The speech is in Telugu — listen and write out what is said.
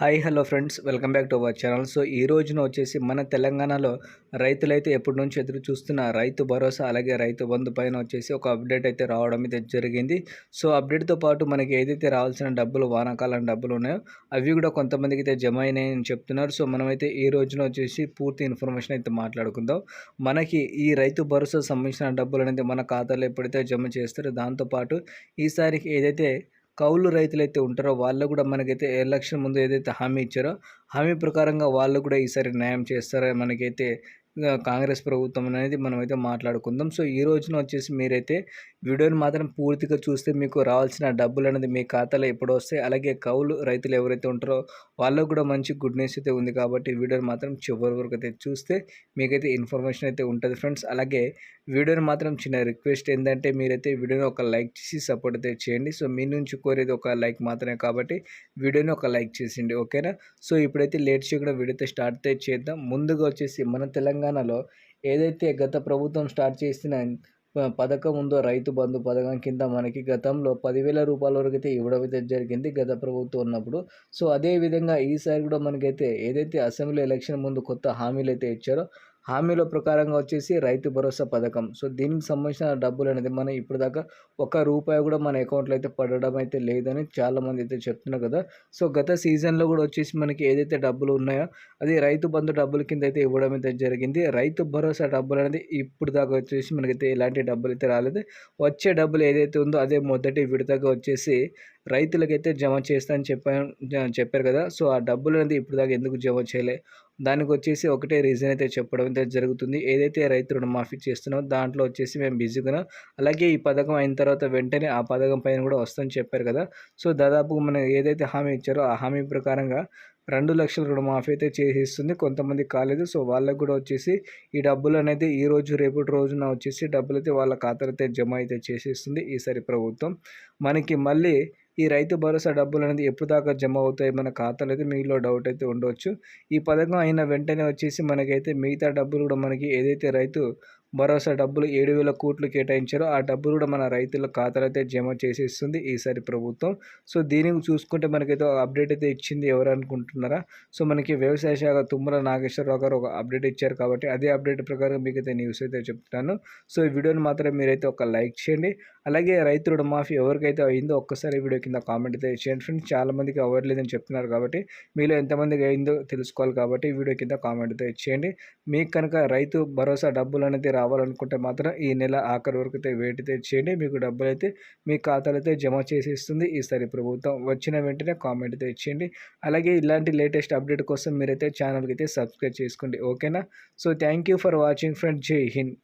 Hi hello friends. Welcome back to our channel. So ఈ రోజున వచ్చేసి మన తెలంగాణలో రైతులైతే ఎప్పటి నుంచి ఎదురు చూస్తున్న రైతు భరోసా అలాగే రైతు బంధు పైన వచ్చేసి ఒక అప్డేట్ అయితే రావడం అయితే జరిగింది. సో అప్డేట్తో పాటు మనకి ఏదైతే రావాల్సిన డబ్బులు వానాకాలం డబ్బులు ఉన్నాయో అవి కూడా కొంతమందికి అయితే జమ అయినాయని చెప్తున్నారు. సో మనమైతే ఈ రోజున వచ్చేసి పూర్తి ఇన్ఫర్మేషన్ అయితే మాట్లాడుకుందాం. మనకి ఈ రైతు భరోసా సంబంధించిన డబ్బులు అనేది మన ఖాతాలో ఎప్పుడైతే జమ చేస్తారో దాంతోపాటు ఈసారికి ఏదైతే కౌలు రైతులైతే ఉంటారో వాళ్ళు కూడా మనకైతే ఎలక్షన్ ముందు ఏదైతే హామీ ఇచ్చారో హామీ ప్రకారంగా వాళ్ళు కూడా ఈసారి న్యాయం చేస్తారో మనకైతే కాంగ్రెస్ ప్రభుత్వం అనేది మనమైతే మాట్లాడుకుందాం. సో ఈ రోజున వచ్చేసి మీరైతే వీడియోని మాత్రం పూర్తిగా చూస్తే మీకు రావాల్సిన డబ్బులు అనేది మీ ఖాతాలో ఎప్పుడు వస్తాయి. అలాగే కౌలు రైతులు ఎవరైతే ఉంటారో వాళ్ళకు కూడా మంచి గుడ్ న్యూస్ అయితే ఉంది కాబట్టి వీడియోని మాత్రం చివరి వరకు అయితే చూస్తే మీకైతే ఇన్ఫర్మేషన్ అయితే ఉంటుంది ఫ్రెండ్స్. అలాగే వీడియోని మాత్రం చిన్న రిక్వెస్ట్ ఏంటంటే మీరైతే వీడియోని ఒక లైక్ చేసి సపోర్ట్ అయితే చేయండి. సో మీ నుంచి కోరేది ఒక లైక్ మాత్రమే కాబట్టి వీడియోని ఒక లైక్ చేసిండి ఓకేనా? సో ఇప్పుడైతే లేట్ చేయకుండా వీడియో అయితే స్టార్ట్ అయితే చేద్దాం. ముందుగా వచ్చేసి మన తెలంగాణ తెలంగాణలో ఏదైతే గత ప్రభుత్వం స్టార్ట్ చేసిన పథకం ఉందో రైతు బంధు పథకం కింద మనకి గతంలో పదివేల రూపాయల వరకు అయితే ఇవ్వడం అయితే జరిగింది గత ప్రభుత్వం ఉన్నప్పుడు. సో అదే విధంగా ఈసారి కూడా మనకైతే ఏదైతే అసెంబ్లీ ఎలక్షన్ ముందు కొత్త హామీలు అయితే ఇచ్చారో హామీల ప్రకారంగా వచ్చేసి రైతు భరోసా పథకం. సో దీనికి సంబంధించిన డబ్బులు అనేది మనం ఇప్పుడు దాకా ఒక రూపాయి కూడా మన అకౌంట్లో అయితే పడడం అయితే లేదని చాలామంది అయితే చెప్తున్నారు కదా. సో గత సీజన్లో కూడా వచ్చేసి మనకి ఏదైతే డబ్బులు ఉన్నాయో అది రైతు బంధు డబ్బుల కింద అయితే ఇవ్వడం అయితే జరిగింది. రైతు భరోసా డబ్బులు అనేది ఇప్పుడు దాకా వచ్చేసి మనకైతే ఎలాంటి డబ్బులు అయితే రాలేదు. వచ్చే డబ్బులు ఏదైతే ఉందో అదే మొదటి విడతగా వచ్చేసి రైతులకైతే జమ చేస్తా అని చెప్పాను చెప్పారు కదా. సో ఆ డబ్బులు అనేది ఇప్పుడు దాకా ఎందుకు జమ చేయలే? దానికి వచ్చేసి ఒకటే రీజన్ అయితే చెప్పడం అయితే జరుగుతుంది. ఏదైతే రైతు రుణమాఫీ చేస్తున్నామో దాంట్లో వచ్చేసి మేము బిజీగా అలాగే ఈ పథకం అయిన తర్వాత వెంటనే ఆ పథకం పైన కూడా వస్తుందని చెప్పారు కదా. సో దాదాపు మనం ఏదైతే హామీ ఇచ్చారో ఆ హామీ ప్రకారంగా రెండు లక్షల రుణమాఫీ అయితే చేసేస్తుంది. కొంతమంది కాలేదు. సో వాళ్ళకు కూడా వచ్చేసి ఈ డబ్బులు అనేది ఈ రోజు రేపటి రోజున వచ్చేసి డబ్బులు అయితే వాళ్ళ ఖాతాలు అయితే జమ అయితే చేసేస్తుంది ఈసారి ప్రభుత్వం. మనకి మళ్ళీ ఈ రైతు భరోసా డబ్బులు అనేది ఎప్పుడు దాకా జమ అవుతాయి మన ఖాతాలో అయితే మీలో డౌట్ అయితే ఉండవచ్చు ఈ పథకం అయిన వెంటనే వచ్చేసి మనకైతే మిగతా డబ్బులు కూడా మనకి ఏదైతే రైతు భరోసా డబ్బులు ఏడు వేల కోట్లు కేటాయించారో. ఆ డబ్బులు కూడా మన రైతుల ఖాతాలో అయితే జమ చేసేస్తుంది ఈసారి ప్రభుత్వం. సో దీనికి చూసుకుంటే మనకైతే అప్డేట్ అయితే ఇచ్చింది ఎవరు అనుకుంటున్నారా? సో మనకి వ్యవసాయ శాఖ తుమ్మల నాగేశ్వరరావు గారు ఒక అప్డేట్ ఇచ్చారు కాబట్టి అదే అప్డేట్ ప్రకారం మీకు అయితే న్యూస్ అయితే చెప్తున్నాను సో ఈ వీడియోని మాత్రం మీరైతే ఒక లైక్ చేయండి. అలాగే రైతు రుణమాఫీ ఎవరికైతే అయిందో ఒక్కసారి వీడియో కింద కామెంట్ అయితే చేయండి. ఫ్రెండ్స్ చాలామందికి అవ్వట్లేదని చెప్తున్నారు కాబట్టి మీలో ఎంతమందికి అయిందో తెలుసుకోవాలి కాబట్టి వీడియో కింద కామెంట్ అయితే ఇచ్చేయండి మీకు కనుక రైతు భరోసా డబ్బులు అనేది రావాలనుకుంటే మాత్రం ఈ నెల ఆఖరి వరకు అయితే వెయిట్ అయితే చేయండి. మీకు డబ్బులు అయితే మీ ఖాతాలో అయితే జమ చేసేస్తుంది. ఈసారి ప్రభుత్వం వచ్చిన వెంటనే కామెంట్ అయితే ఇచ్చేయండి. అలాగే ఇలాంటి లేటెస్ట్ అప్డేట్ కోసం మీరైతే ఛానల్కి అయితే సబ్స్క్రైబ్ చేసుకోండి. ఓకేనా so thank you for watching friend Jai Hind